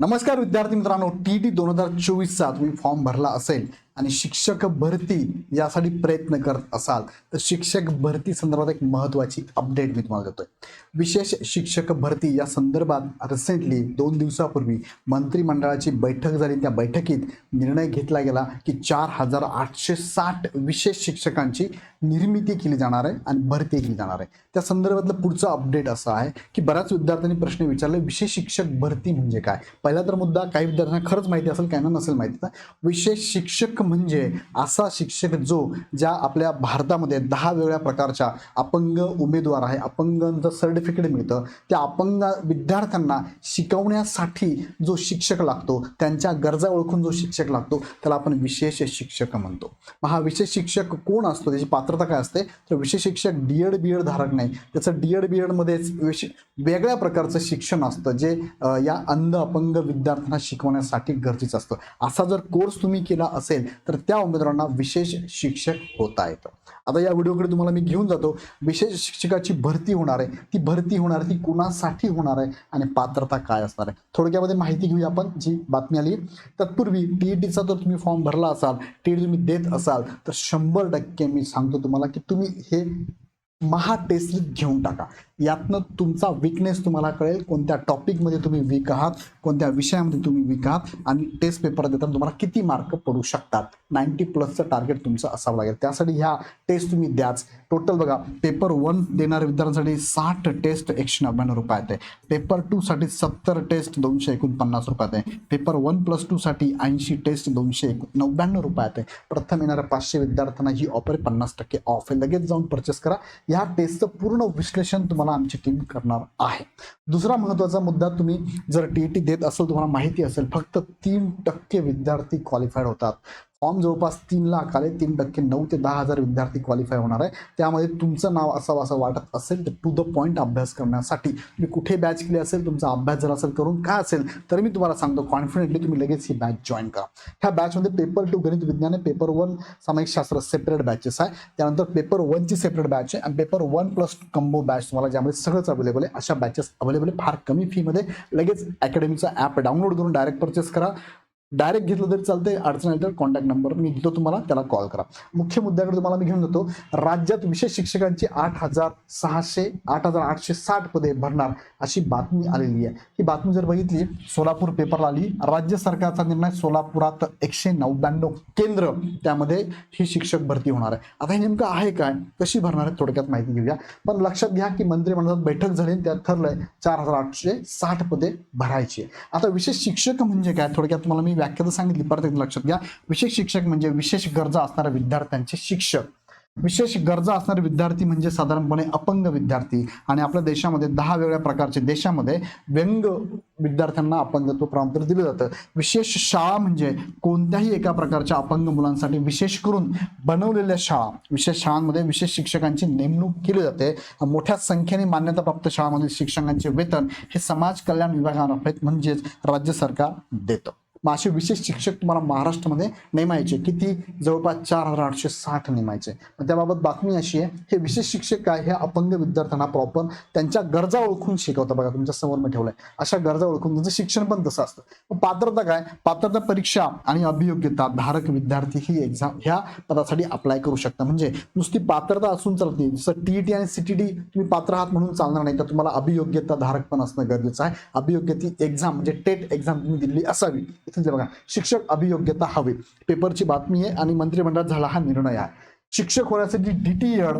नमस्कार विद्यार्थी मित्रांनो टी टी दोन हजार चोवीसचा तुम्ही फॉर्म भरला असेल आणि शिक्षक भरती यासाठी प्रयत्न करत असाल तर शिक्षक भरती संदर्भात एक महत्त्वाची अपडेट मी तुम्हाला देतोय. विशेष शिक्षक भरती या संदर्भात रिसेंटली दोन दिवसापूर्वी मंत्रिमंडळाची बैठक झाली. त्या बैठकीत निर्णय घेतला गेला की चार हजार आठशे साठ विशेष शिक्षकांची निर्मिती केली जाणार आहे आणि भरती केली जाणार आहे. त्या संदर्भातलं पुढचं अपडेट असं आहे की बऱ्याच विद्यार्थ्यांनी प्रश्न विचारले विशेष शिक्षक भरती म्हणजे काय? पहिला तर मुद्दा काही विद्यार्थ्यांना खरंच माहिती असेल काही नसेल माहिती. विशेष शिक्षक म्हणजे असा शिक्षक जो ज्या आपल्या भारतामध्ये दहा वेगळ्या प्रकारच्या अपंग उमेदवार आहे अपंगांचं सर्टिफिकेट मिळतं. त्या अपंग विद्यार्थ्यांना शिकवण्यासाठी जो शिक्षक लागतो त्यांच्या गरजा ओळखून जो शिक्षक लागतो त्याला आपण विशेष शिक्षक म्हणतो. मग हा विशेष शिक्षक कोण असतो? त्याची पात्रता काय असते? तर विशेष शिक्षक डी एड बी एड धारक नाही. त्याचं डी एड बी एडमध्येच विशे वेगळ्या प्रकारचं शिक्षण असतं जे या अंध अपंग विद्यार्थ्यांना शिकवण्यासाठी गरजेचं असतं. असा जर कोर्स तुम्ही केला असेल तर त्या उमेदवारांना विशेष शिक्षक होता येतं. आता या व्हिडिओकडे तुम्हाला मी घेऊन जातो. विशेष शिक्षकाची भरती होणार आहे. ती भरती होणार आहे ती कुणासाठी होणार आहे आणि पात्रता काय असणार आहे? थोडक्यामध्ये माहिती घेऊया आपण जी बातमी आली. तत्पूर्वी टी ई टीचा जर तुम्ही फॉर्म भरला असाल टी तुम्ही देत असाल तर शंभर टक्के मी सांगतो तुम्हाला की तुम्ही हे महा टेस्ट घेऊन टाका. यातनं तुमचा विकनेस तुम्हाला कळेल. कोणत्या टॉपिकमध्ये तुम्ही वीक आहात कोणत्या विषयामध्ये तुम्ही वीक आहात आणि टेस्ट पेपर देताना तुम्हाला किती मार्क पडू शकतात. नाईन्टी प्लसचं टार्गेट तुमचं असावं लागेल. त्यासाठी ह्या टेस्ट तुम्ही द्याच. टोटल बघा पेपर वन देणाऱ्या विद्यार्थ्यांसाठी साठ टेस्ट एकशे नव्याण्णव रुपयात आहे पेपर टूसाठी सत्तर टेस्ट दोनशे एकोणपन्नास रुपयात आहे पेपर वन प्लस टूसाठी ऐंशी टेस्ट दोनशे एक नव्याण्णव रुपयात आहे प्रथम येणाऱ्या पाचशे विद्यार्थ्यांना ही ऑफर पन्नास टक्के ऑफ आहे. लगेच जाऊन परचेस करा. या टेस्टचं पूर्ण विश्लेषण तुम्हाला आमची टीम करणार आहे. दुसरा महत्त्वाचा मुद्दा तुम्ही जर टी टी देत असेल तुम्हाला माहिती असेल फक्त तीन टक्के विद्यार्थी क्वालिफाईड होतात. फॉर्म जवळपास तीन लाख आले तीन टक्के नऊ ते दहा हजार विद्यार्थी क्वालिफाय होणार आहे. त्यामध्ये तुमचं नाव असावं असं वाटत असेल तर टू द पॉईंट अभ्यास करण्यासाठी. तुम्ही कुठे बॅच केली असेल तुमचा अभ्यास जर असेल करून काय असेल तर मी तुम्हाला सांगतो कॉन्फिडेंटली तुम्ही लगेच ही बॅच जॉईन करा. ह्या बॅचमध्ये पेपर टू गणित विज्ञान आहे. पेपर वन सामायिक शास्त्र सेपरेट बॅचेस आहे. त्यानंतर पेपर वनची सेपरेट बॅच आहे. आणि paper one plus combo batch तुम्हाला ज्यामध्ये सगळंच अवेलेबल आहे अशा बॅचेस अवेलेबल आहे. फार कमी फीमध्ये लगेच अकॅडमीचा ॲप डाउनलोड करून डायरेक्ट परचेस करा. डायरेक्ट घेतलं तरी चालतंय. अडचण आली तर कॉन्टॅक्ट नंबर मी देतो तुम्हाला त्याला कॉल करा. मुख्य मुद्द्याकडे तुम्हाला मी घेऊन जातो. राज्यात विशेष शिक्षकांची आठ हजार सहाशे आठ हजार आठशे साठ पदे भरणार अशी बातमी आलेली आहे. ही बातमी जर बघितली सोलापूर पेपरला आली राज्य सरकारचा निर्णय सोलापुरात एकशे नव्याण्णव केंद्र त्यामध्ये ही शिक्षक भरती होणार आहे. आता हे नेमकं आहे काय? कशी भरणार आहे? थोडक्यात माहिती घेऊया. पण लक्षात घ्या की मंत्रिमंडळात बैठक झाली आणि त्यात ठरलंय चार हजार आठशे साठ पदे भरायची आहे. आता विशेष शिक्षक म्हणजे काय? थोडक्यात तुम्हाला मी व्याख्या तर सांगितली. परत एकदा लक्षात घ्या. विशेष शिक्षक म्हणजे विशेष गरजा असणाऱ्या विद्यार्थ्यांचे शिक्षक. विशेष गरजा असणारे विद्यार्थी म्हणजे साधारणपणे अपंग विद्यार्थी. आणि आपल्या देशामध्ये दहा वेगळ्या प्रकारचे देशामध्ये व्यंग विद्यार्थ्यांना अपंगत्व प्रमाणपत्र दिलं जातं. विशेष शाळा म्हणजे कोणत्याही एका प्रकारच्या अपंग मुलांसाठी विशेष करून बनवलेल्या शाळा. विशेष शाळांमध्ये विशेष शिक्षकांची नेमणूक केली जाते. मोठ्या संख्येने मान्यताप्राप्त शाळांमधील शिक्षकांचे वेतन हे समाज कल्याण विभागामार्फत म्हणजेच राज्य सरकार देतं. मग असे विशेष शिक्षक तुम्हाला महाराष्ट्रामध्ये नेमायचे. किती? जवळपास चार हजार आठशे साठ नेमायचे. मग त्याबाबत बातमी अशी आहे हे विशेष शिक्षक काय? हे अपंग विद्यार्थ्यांना प्रॉपर त्यांच्या गरजा ओळखून शिकवतं बघा तुमच्यासमोर मी ठेवलंय. अशा गरजा ओळखून त्यांचं शिक्षण पण तसं असतं. मग पात्रता काय? पात्रता परीक्षा आणि अभियोग्यता धारक विद्यार्थी ही एक्झाम ह्या पदासाठी अप्लाय करू शकता. म्हणजे नुसती पात्रता असून चालत नाही. जसं टीईटी आणि सीटीडी तुम्ही पात्र आहात म्हणून चालणार नाही तर तुम्हाला अभियोग्यता धारक पण असणं गरजेचं आहे. अभियोग्यती एक्झाम म्हणजे टेट एक्झाम तुम्ही दिलेली असावी. समजलं बघा शिक्षक अभियोग्यता हवी पेपरची बातमी आहे आणि मंत्रिमंडळात झाला हा निर्णय आहे. शिक्षक होण्यासाठी D T Ed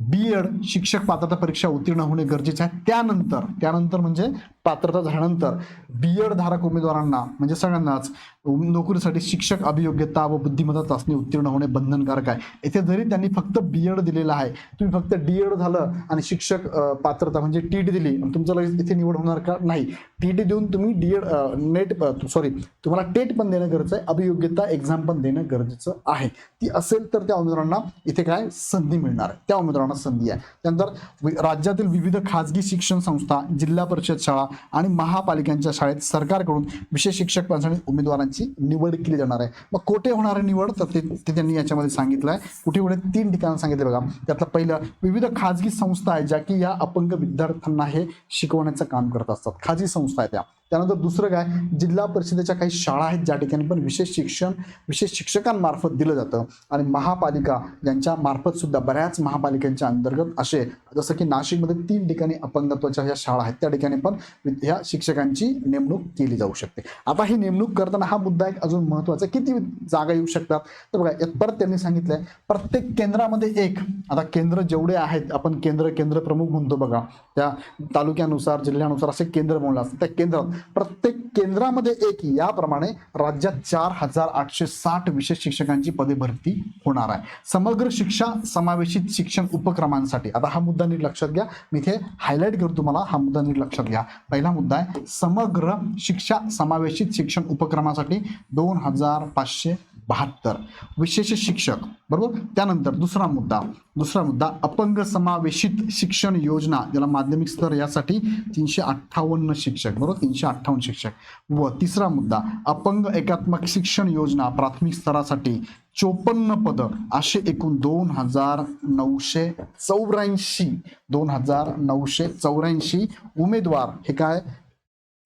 B Ed शिक्षक पात्रता परीक्षा उत्तीर्ण होणे गरजेचे आहे. त्यानंतर त्यानंतर म्हणजे पात्रता झाल्यानंतर बी एड धारक उमेदवारांना म्हणजे सगळ्यांनाच नोकरीसाठी शिक्षक अभियोग्यता व बुद्धिमत्ता चाचणी उत्तीर्ण होणे बंधनकारक आहे. इथे जरी त्यांनी फक्त बी एड दिलेलं आहे तुम्ही फक्त डी एड झालं आणि शिक्षक पात्रता म्हणजे टी डी दिली तुमचं लगेच इथे निवड होणार का? नाही. टी डी देऊन तुम्ही डी एड नेट सॉरी तुम्हाला टेट पण देणं गरजेचं आहे. अभियोग्यता एक्झाम पण देणं गरजेचं आहे. ती असेल तर त्या उमेदवारांना इथे काय संधी मिळणार त्या उमेदवारांना संधी आहे. त्यानंतर राज्यातील विविध खाजगी शिक्षण संस्था जिल्हा परिषद शाळा आणि महापालिकांच्या शाळेत सरकारकडून विशेष शिक्षक पदासाठी उमेदवारांची निवड केली जाणार आहे. मग कोठे होणार आहे निवड? तर ते त्यांनी याच्यामध्ये सांगितलं आहे कुठे कुठे तीन ठिकाणं सांगितले बघा. त्यातलं पहिलं विविध खाजगी संस्था आहेत ज्या की या अपंग विद्यार्थ्यांना हे शिकवण्याचं काम करत असतात. खाजगी संस्था आहेत त्या. त्यानंतर दुसरं काय जिल्हा परिषदेच्या काही शाळा आहेत ज्या ठिकाणी पण विशेष शिक्षण विशेष शिक्षकांमार्फत दिलं जातं. आणि महापालिका यांच्या मार्फत सुद्धा बऱ्याच महापालिकांच्या अंतर्गत असे जसं की नाशिकमध्ये तीन ठिकाणी अपंगत्वाच्या ज्या शाळा आहेत त्या ठिकाणी पण ह्या शिक्षकांची नेमणूक केली जाऊ शकते. आता ही नेमणूक करताना हा मुद्दा एक अजून महत्त्वाचा किती जागा येऊ शकतात? तर बघा परत त्यांनी सांगितलंय प्रत्येक केंद्रामध्ये एक. आता केंद्र जेवढे आहेत आपण केंद्र केंद्र प्रमुख म्हणतो बघा. त्या तालुक्यानुसार जिल्ह्यानुसार असे केंद्र म्हणलं असतं. त्या केंद्रात प्रत्येक केंद्रामध्ये एक याप्रमाणे राज्यात चार हजार आठशे साठ विशेष शिक्षकांची पदे भरती होणार आहे. समग्र शिक्षा समावेशित शिक्षण उपक्रमांसाठी आता हा मुद्दा नीट लक्षात घ्या. मी इथे हायलाईट करतो तुम्हाला हा मुद्दा नीट लक्षात घ्या. पहिला मुद्दा आहे समग्र शिक्षा समावेशित शिक्षण उपक्रमासाठी दोन हजार पाचशे बहात्तर. विशेष शिक्षक बरोबर? त्यानंतर दुसरा मुद्दा दुसरा मुद्दा अपंग समावेशित शिक्षण योजना ज्याला माध्यमिक स्तर यासाठी तीनशे अठ्ठावन्न शिक्षक बरोबर? तीनशे अठ्ठावन्न शिक्षक. व तिसरा मुद्दा अपंग एकात्मक शिक्षण योजना प्राथमिक स्तरासाठी चोपन्न पद असे एकूण दोन हजार नऊशे चौऱ्याऐंशी दोन हजार नऊशे चौऱ्याऐंशी उमेदवार. हे काय?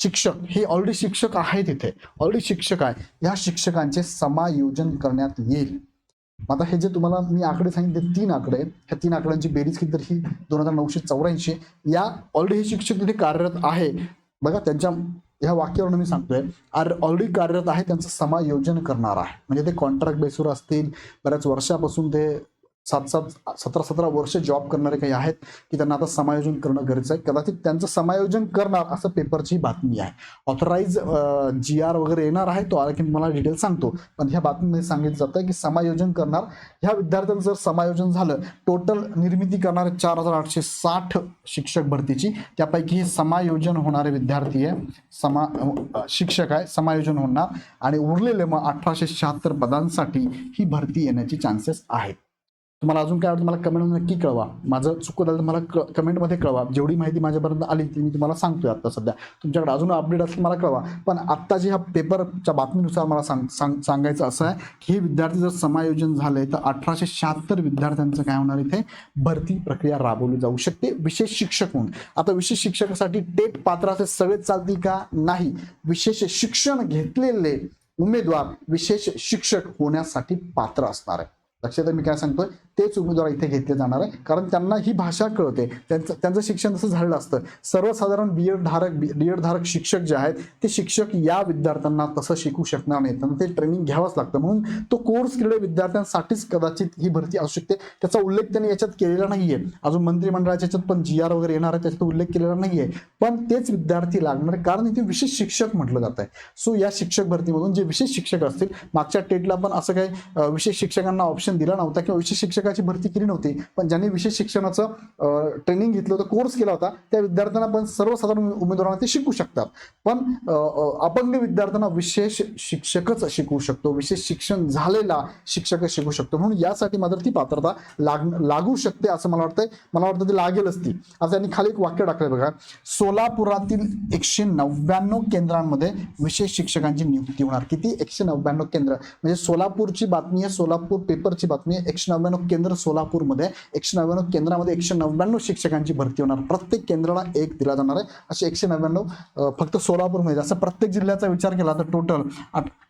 शिक्षक हे ऑलरेडी शिक्षक आहेत तिथे ऑलरेडी शिक्षक आहे. या शिक्षकांचे समायोजन करण्यात येईल. मग आता हे जे तुम्हाला मी आकडे सांगितले तीन आकडे ह्या तीन आकड्यांची बेरीज किती तर ही दोन हजार नऊशे चौऱ्याऐंशी. या ऑलरेडी हे शिक्षक तिथे कार्यरत आहे. बघा त्यांच्या ह्या वाक्यावरून मी सांगतोय. आर ऑलरेडी कार्यरत आहे त्यांचं समायोजन करणार आहे. म्हणजे ते कॉन्ट्रॅक्ट बेसवर असतील. बऱ्याच वर्षापासून ते सात सात सतरा सतरा वर्ष जॉब करणारे काही आहेत की त्यांना आता समायोजन करणं गरजेचं आहे. कदाचित त्यांचं समायोजन करणार असं पेपरची बातमी आहे. ऑथराईज जी आर वगैरे येणार आहे तो आला की मला डिटेल सांगतो. पण ह्या बातमीमध्ये सांगितलं जातं की समायोजन करणार. ह्या विद्यार्थ्यांचं जर समायोजन झालं टोटल निर्मिती करणारे चार हजार आठशे साठ शिक्षक भरतीची. त्यापैकी हे समायोजन होणारे विद्यार्थी आहे. समा शिक्षक आहे समायोजन होणार. आणि उरलेले मग अठराशे शहात्तर पदांसाठी ही भरती येण्याची चान्सेस आहेत. तुम्हाला अजून काय तुम्हाला मला नक्की कळवा. माझं चुकत झालं तर मला क कमेंटमध्ये कळवा. जेवढी माहिती माझ्यापर्यंत आली ती मी तुम्हाला सांगतोय आता सध्या. तुमच्याकडे अजून अपडेट असेल मला कळवा. पण आत्ता जे ह्या पेपरच्या बातमीनुसार मला सांग सांग सांगायचं असं आहे की हे विद्यार्थी जर समायोजन झालं तर अठराशे शहात्तर विद्यार्थ्यांचं काय होणार इथे? भरती प्रक्रिया राबवली जाऊ शकते. विशेष शिक्षक म्हणून. आता विशेष शिक्षकासाठी टेट पात्राचे सगळेच चालतील का? नाही. विशेष शिक्षण घेतलेले उमेदवार विशेष शिक्षक होण्यासाठी पात्र असणार आहे लक्षात मी काय सांगतोय? तेच उमेदवार इथे घेतले जाणार आहे. कारण त्यांना ही भाषा कळते. त्यांचं त्यांचं शिक्षण तसं झालेलं असतं. सर्वसाधारण बी एड धारक बी एड धारक शिक्षक जे आहेत ते शिक्षक या विद्यार्थ्यांना तसं शिकू शकणार नाही त्यांना ते ट्रेनिंग घ्यावंच लागतं. म्हणून तो कोर्स केलेल्या विद्यार्थ्यांसाठीच कदाचित ही भरती असू शकते. त्याचा उल्लेख त्यांनी याच्यात केलेला नाहीये. अजून मंत्रिमंडळाच्या याच्यात पण जी आर वगैरे येणार आहे त्याच्यात उल्लेख केलेला नाहीये. पण तेच विद्यार्थी लागणार कारण इथे विशेष शिक्षक म्हटलं जात आहे सो या शिक्षक भरतीमधून जे विशेष शिक्षक असतील मागच्या टेटला पण असं काही विशेष शिक्षकांना ऑप्शन दिला नव्हता किंवा विशेष शिक्षक शिक्षकाची भरती केली नव्हती. पण ज्यांनी विशेष शिक्षणाचं ट्रेनिंग घेतलं होतं कोर्स केला होता त्या विद्यार्थ्यांना पण सर्वसाधारण उमेदवारांना ते शिकू शकतात. पण अपंग विद्यार्थ्यांना विशेष शिक्षकच शिकवू शकतो विशेष शिक्षण झालेला शिक्षकच शिकू शकतो. म्हणून यासाठी मात्र ती पात्रता लाग लागू शकते असं मला वाटतंय. मला वाटतं ती लागेलच ती. आता त्यांनी खाली एक वाक्य टाकलंय बघा. सोलापुरातील एकशे नव्याण्णव केंद्रांमध्ये विशेष शिक्षकांची नियुक्ती होणार. किती? एकशे नव्याण्णव केंद्र. म्हणजे सोलापूरची बातमी आहे सोलापूर पेपरची बातमी आहे. एकशे नव्याण्णव केंद्र सोलापूरमध्ये एकशे नव्याण्णव केंद्रामध्ये एकशे नव्याण्णव शिक्षकांची भरती होणार. प्रत्येक केंद्राला एक दिला जाणार आहे. असे एकशे नव्याण्णव फक्त सोलापूरमध्ये. असं प्रत्येक जिल्ह्याचा विचार केला तर टोटल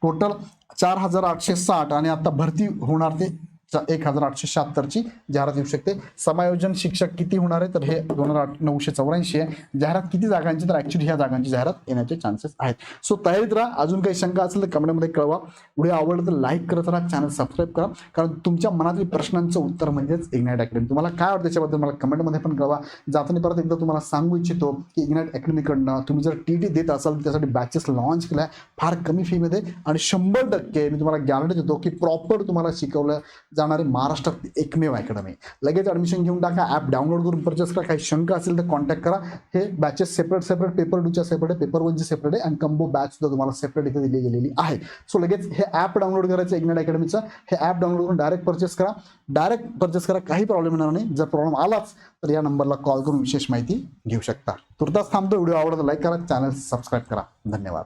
टोटल चार हजार आठशे साठ आणि आता भरती होणार ते एक हजार आठशे शहात्तरची जाहिरात येऊ शकते. समायोजन शिक्षक किती होणार आहे? तर हे दोन हजार नऊशे चौऱ्याऐंशी आहे. जाहिरात किती जागांची? तर ऍक्च्युली ह्या जागांची जाहिरात येण्याचे चान्सेस आहेत. सो तयारीत राहा. अजून काही शंका असेल तर कमेंटमध्ये कळवा. व्हिडिओ आवडलं तर लाईक करत राहा. चॅनल सबस्क्राईब करा. कारण तुमच्या मनातील प्रश्नांचं उत्तर म्हणजेच इग्नाईट अकॅडमी तुम्हाला काय वाटतं त्याच्याबद्दल मला कमेंटमध्ये पण कळवा. जाताना परत एकदा तुम्हाला सांगू इच्छितो की इग्नाईट अकॅडमीकडनं तुम्ही जर टी टी देत असाल तर त्यासाठी बॅचेस लॉन्च केल्या फार कमी फीमध्ये आणि शंभर टक्के मी तुम्हाला गॅरंटी देतो की प्रॉपर तुम्हाला शिकवलं जाणारे महाराष्ट्रात एकमेव अकॅडमी लगेच ॲडमिशन घेऊन टाका ॲप डाउनलोड करून परचेस करा. काही शंका असेल तर कॉन्टॅक्ट करा. हे बॅचेस सेपरेट सेपरेट पेपर टूच्या सेपरेट आहे पेपर वनची सेपरेट आहे. आणि कंबो बॅच सुद्धा तुम्हाला सेपरेट इथे दिली गेलेली आहे. सो लगेच हे ॲप डाउनलोड करायचं इग्नाईट अकॅडमीचं हे ॲप डाउनलोड करून डायरेक्ट परचेस करा. डायरेक्ट परचेस करा काही प्रॉब्लेम येणार नाही. जर प्रॉब्लेम आलाच तर या नंबरला कॉल करून विशेष माहिती घेऊ शकता. तुर्तास थांबतो व्हिडिओ आवडतो लाईक करा. चॅनल सबस्क्राईब करा. धन्यवाद.